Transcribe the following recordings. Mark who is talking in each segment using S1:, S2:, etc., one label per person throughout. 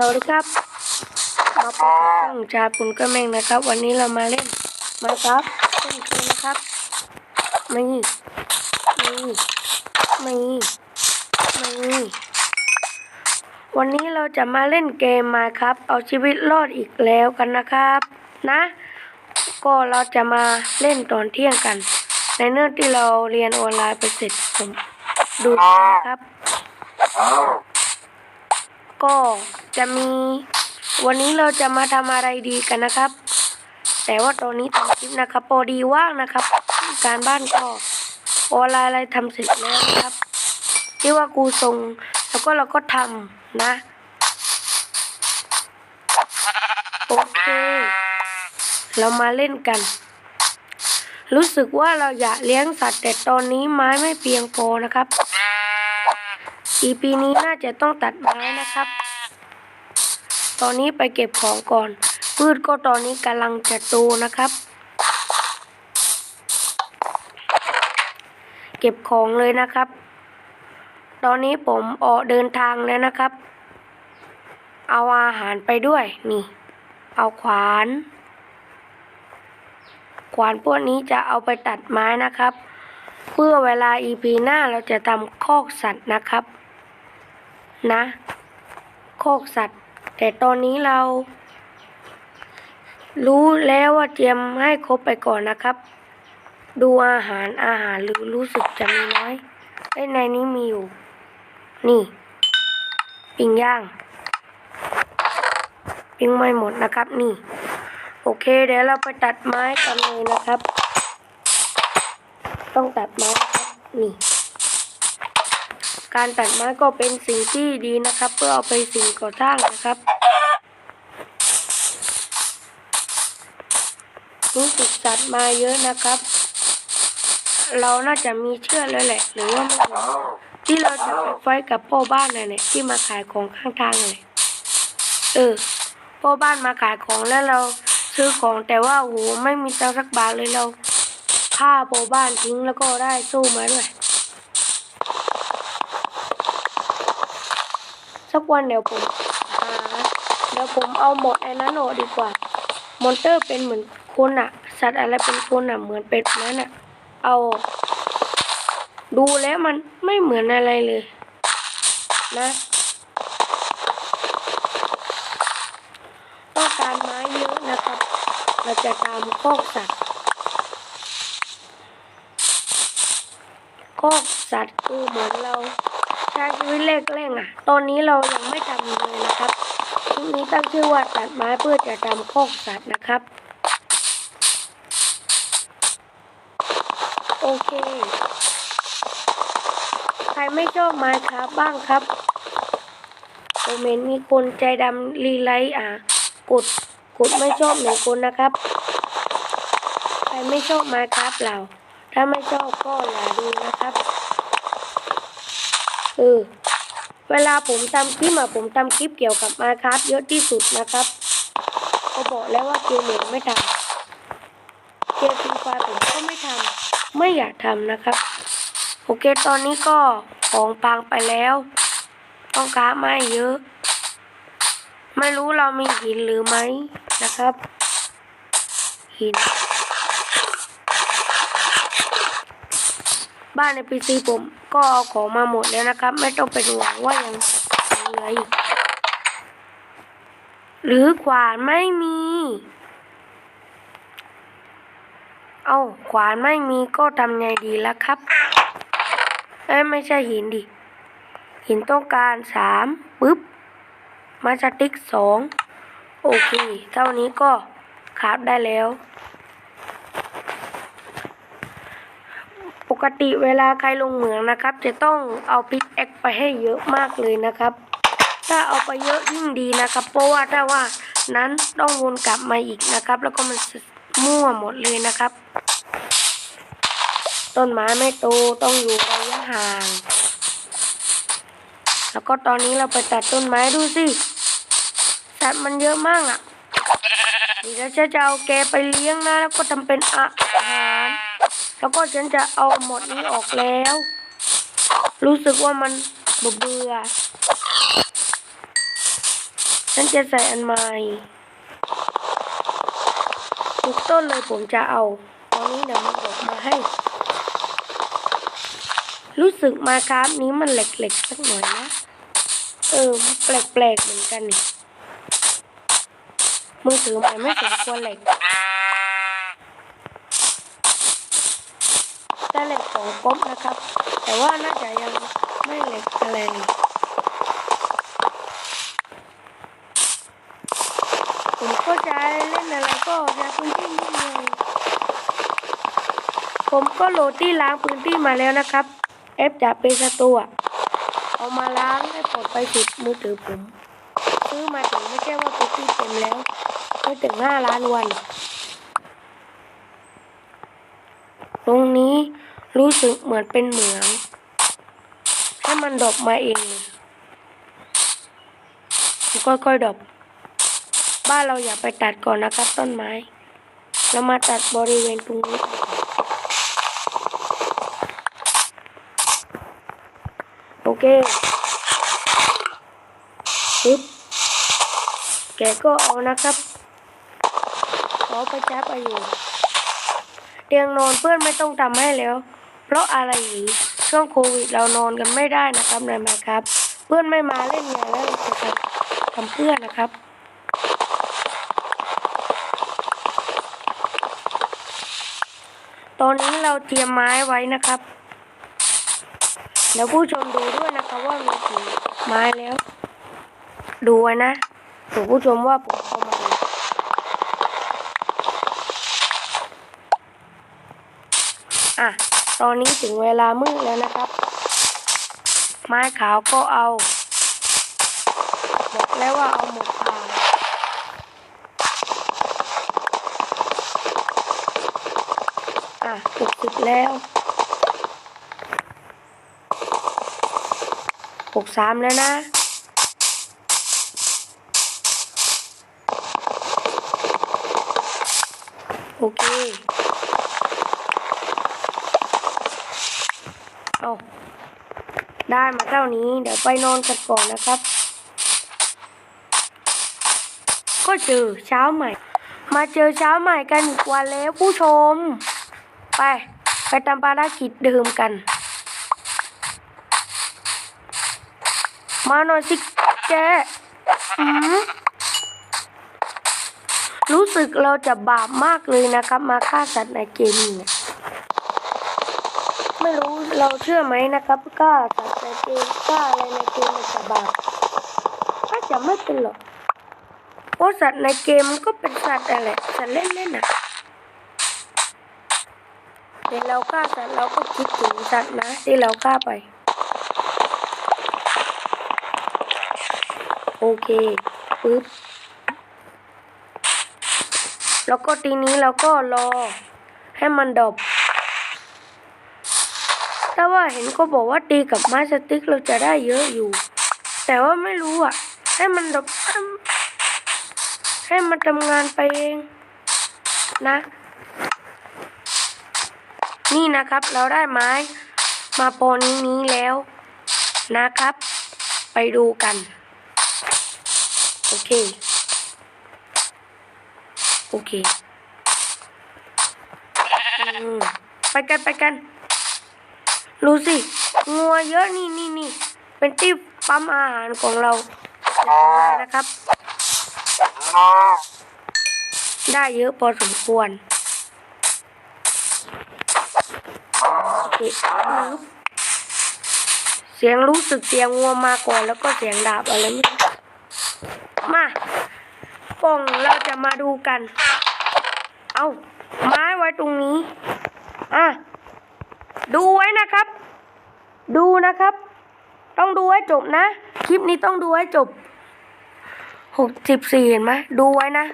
S1: สวัสดีครับ มาพบกับช่องชาปุนกระเมงนะครับ วันนี้เรามาเล่นมาครับเล่นเกมนะครับไม่ไม่ไม่ไม่วันนี้เราจะมาเล่นเกมมาครับ เอาชีวิตรอดอีกแล้วกันนะครับ นะ ก็เราจะมาเล่นตอนเที่ยงกัน ในเนื่องที่เราเรียนออนไลน์ไปเสร็จผมดูนะครับ ก็จะมีวันนี้เราจะมาทำอะไรดีกันนะครับ แต่ว่าตอนนี้ทำคลิปนะครับพอดีว่างนะครับ การบ้านก็ออนไลน์อะไรทำเสร็จแล้วนะครับที่ว่ากูส่งแล้วก็เราก็ทำนะโอเค เรามาเล่นกัน รู้สึกว่าเราอยากเลี้ยงสัตว์แต่ตอนนี้ไม้ไม่เพียงพอนะครับ อีปีนี้น่าจะต้องตัดไม้นะครับ ตอนนี้ไปเก็บของก่อน พืชก็ตอนนี้กำลังจะโตนะครับ เก็บของเลยนะครับ ตอนนี้ผมออกเดินทางแล้วนะครับ เอาอาหารไปด้วยนี่ เอาขวาน ขวานพวกนี้จะเอาไปตัดไม้นะครับเพื่อเวลา EP หน้าเราจะทำคอกสัตว์นะครับ นะ โคกสัตว์ แต่ตอนนี้เรา รู้แล้วว่าเตรียมให้ครบไปก่อนนะครับ ดูอาหารอาหารหรือรู้สึกจะมีน้อยไอ้ในนี้มีอยู่ นี่ ปิ้งย่าง ปิ้งไม่หมดนะครับนี่ โอเคเดี๋ยวเราไปตัดไม้กันเลยนะครับ ต้องตัดไม้ครับนี่ การตัดไม้ก็เป็นสิ่งที่ดีนะครับ เพื่อเอาไปสิ่งก่อสร้างนะครับ รู้สึกสัตว์มาเยอะนะครับ เราน่าจะมีเชื่อแล้วแหละ หรือว่าไม่ที่เราจะไปไฟกับพ่อบ้านน่ะเนี่ยที่มาขายของข้างทางเลยเออพ่อบ้านมาขายของแล้วเราซื้อของแต่ว่าโอ้โหไม่มีตังสักบาทเลยเราฆ่าพ่อบ้านทิ้งแล้วก็ได้สู้มาด้วย สักวันเดี๋ยวผมหาเดี๋ยวผมเอาหมดไอ้นั้นออกดีกว่ามอนเตอร์เป็นเหมือนคนอะสัตว์อะไรเป็นคนอะเหมือนเป็ดนั้นอะเอา ดูแล้วมันไม่เหมือนอะไรเลย นะต้องการไม้เยอะนะครับ เราจะตามคอกสัตว์คอกสัตว์คือเหมือนเราใช้ชีวิตเล็กเร่งอะ ตอนนี้เรายังไม่ทำเลยนะครับคลิปนี้ตั้งชื่อว่าตัดไม้เพื่อจะทำคกสัตว์นะครับ โอเค ใครไม่ชอบไม้ครับบ้างครับผมเห็นมีคนใจดำรีไลท์อะ กดกดไม่ชอบหนึ่งคนนะครับ ใครไม่ชอบไม้ครับเรา ถ้าไม่ชอบก็อย่าดูนะครับ เออเวลาผมทำคลิปอะผมทำคลิปเกี่ยวกับมาครับเยอะที่สุดนะครับเขาบอกแล้วว่าเกมเหมือนไม่ทำเกมฟรีไฟร์ผมก็ไม่ทำไม่อยากทำนะครับ โอเคตอนนี้ก็ของพังไปแล้ว ต้องการไม้เยอะ ไม่รู้เรามีหินหรือไม่นะครับ หิน บ้านในพีซีผมก็เอาของมาหมดแล้วนะครับ ไม่ต้องเป็นห่วงว่ายังเหลืออีกหรือขวานไม่มี เอาขวานไม่มีก็ทำไงดีล่ะครับเอ้ไม่ใช่หินดิ หินต้องการสามปึ๊บ มาสติ๊กสองโอเค เท่านี้ก็คราบได้แล้ว กติเวลาใครลงเหมืองนะครับ จะต้องเอาพิกแอคไปให้เยอะมากเลยนะครับ ถ้าเอาไปเยอะยิ่งดีนะครับ เพราะว่าถ้าว่านั้นต้องวนกลับมาอีกนะครับ แล้วก็มันมั่วหมดเลยนะครับ ต้นไม้ไม่โตต้องอยู่ระยะห่าง แล้วก็ตอนนี้เราไปตัดต้นไม้ดูสิสัตว์มันเยอะมากอะเดี๋ยวฉันจะเอาแกไปเลี้ยงนะ แล้วก็ทำเป็นอาหาร แล้วก็ฉันจะเอาหมดนี้ออกแล้ว รู้สึกว่ามันเบื่อฉฉันจะใส่อันใหม่ทุกต้นเลยผมจะเอาตอนนี้เดี๋ยวมันดอกมาให้ รู้สึกมาครับนี้มันเหล็กๆสักหน่อยนะ เออมันแปลกๆเหมือนกันนี่มือถือใหม่ไม่สมควรเหล็ก ได้เหล็กสองก๊บนะครับ แต่ว่าน่าจะยังไม่เหล็กอะไรผมก็จะเล่นอะไรก็ใช้พื้นที่นิดหน่อยผมก็โหลดที่ล้างพื้นที่มาแล้วนะครับเอฟจากเป็นสตัวเอามาล้างให้ปลดไปสิดมือถือผมซื้อมาถึงไม่ใช่ว่าพื้นที่เต็มแล้วไม่ถึงห้าล้านวัน ตรงนี้ รู้สึกเหมือนเป็นเหมือง ให้มันดอปมาเองค่อยๆดอปบ้านเราอย่าไปตัดก่อนนะครับต้นไม้ เรามาตัดบริเวณตรงนี้โอเคปึ๊บแกก็เอานะครับขอไปจับอายุเตียงนอนเพื่อนไม่ต้องทำให้แล้ว เพราะอะไรช่วงโควิดเรานอนกันไม่ได้นะครับนายมาครับ เพื่อนไม่มาเล่นงานแล้วจะทำเพื่อนนะครับตอนนี้เราเตรียมไม้ไว้นะครับ แล้วผู้ชมดูด้วยนะครับว่าเราถือไม้แล้ว ดูไว้นะถูกผู้ชมว่าผมเอามาอะ ตอนนี้ถึงเวลามืดแล้วนะครับ ไม้ขาวก็เอา บอกแล้วว่าเอาหมดทางอะหกสิบแล้วหกสามแล้วนะโอเค เอาได้มาเท่านี้ เดี๋ยวไปนอนกันก่อนนะครับ ก็เจอเช้าใหม่ มาเจอเช้าใหม่กันอีกวันแล้วผู้ชม ไป ไปทำภารกิจเดิมกัน มาหน่อยสิแกอืมรู้สึกเราจะบาปมากเลยนะครับ มาฆ่าสัตว์ในเกมเนี่ย ไม่รู้เราเชื่อไหมนะครับฆ่าสัตว์ในเกมฆ่าอะไรในเกมมันจะบาปถ้าจะไม่เป็นหรอกเพราะสัตว์ในเกมมันก็เป็นสัตว์อะไรสัตว์เล่นๆน่ะแต่เราฆ่าสัตว์เราก็คิดถึงสัตว์นะที่เราฆ่าไป โอเคปึ๊บแล้วก็ทีนี้เราก็รอให้มันดบ ว่าเห็นเขาบอกว่าตีกับไม้สติ๊กเราจะได้เยอะอยู่ แต่ว่าไม่รู้อะ ให้มันดบให้มันทำงานไปเองนะ นี่นะครับเราได้ไม้ มาโปนี้นี้แล้วนะครับ ไปดูกัน โอเค โอเคอไปกันไปกัน รู้สิงัวเยอะนี่นี่นี่เป็นที่ปั๊มอาหารของเราได้นะครับ ได้เยอะพอสมควรเคปึ๊บเสียงรู้สึกเสียงงัวมาก่อนแล้วก็เสียงดาบอะไรไม่รู้มาป่องเราจะมาดูกัน เอาไม้ไว้ตรงนี้ อะ ดูไว้นะครับ ดูนะครับ ต้องดูให้จบนะ คลิปนี้ต้องดูให้จบหกสิบสี่เห็นไหมดูไว้นะ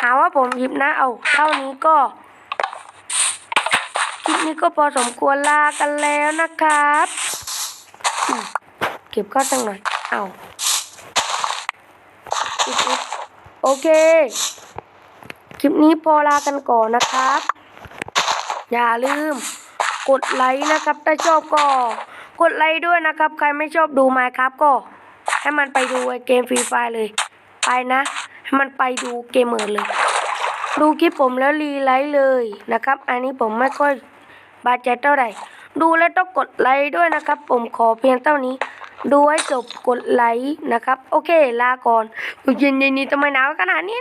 S1: หาว่าผมหยิบนะ เอาเท่านี้ก็ คลิปนี้ก็พอสมควรลากันแล้วนะครับ เก็บก็สักหน่อย เอาโอเค คลิปนี้พอลากันก่อนนะครับ อย่าลืม กดไลค์นะครับ ถ้าชอบก็กดไลค์ด้วยนะครับ ใครไม่ชอบดูไมค์ครับก็ ให้มันไปดูไอเกมฟรีไฟเลย ไปนะ ให้มันไปดูเกมเมอร์เลย ดูคลิปผมแล้วรีไลค์เลยนะครับ อันนี้ผมไม่ค่อยบาดใจเท่าไหร่ ดูแล้วต้องกดไลค์ด้วยนะครับ ผมขอเพียงเท่านี้ ดูให้จบกดไลค์นะครับ โอเคลาก่อนเย็นๆนี้ทำไมหนาวขนาดนี้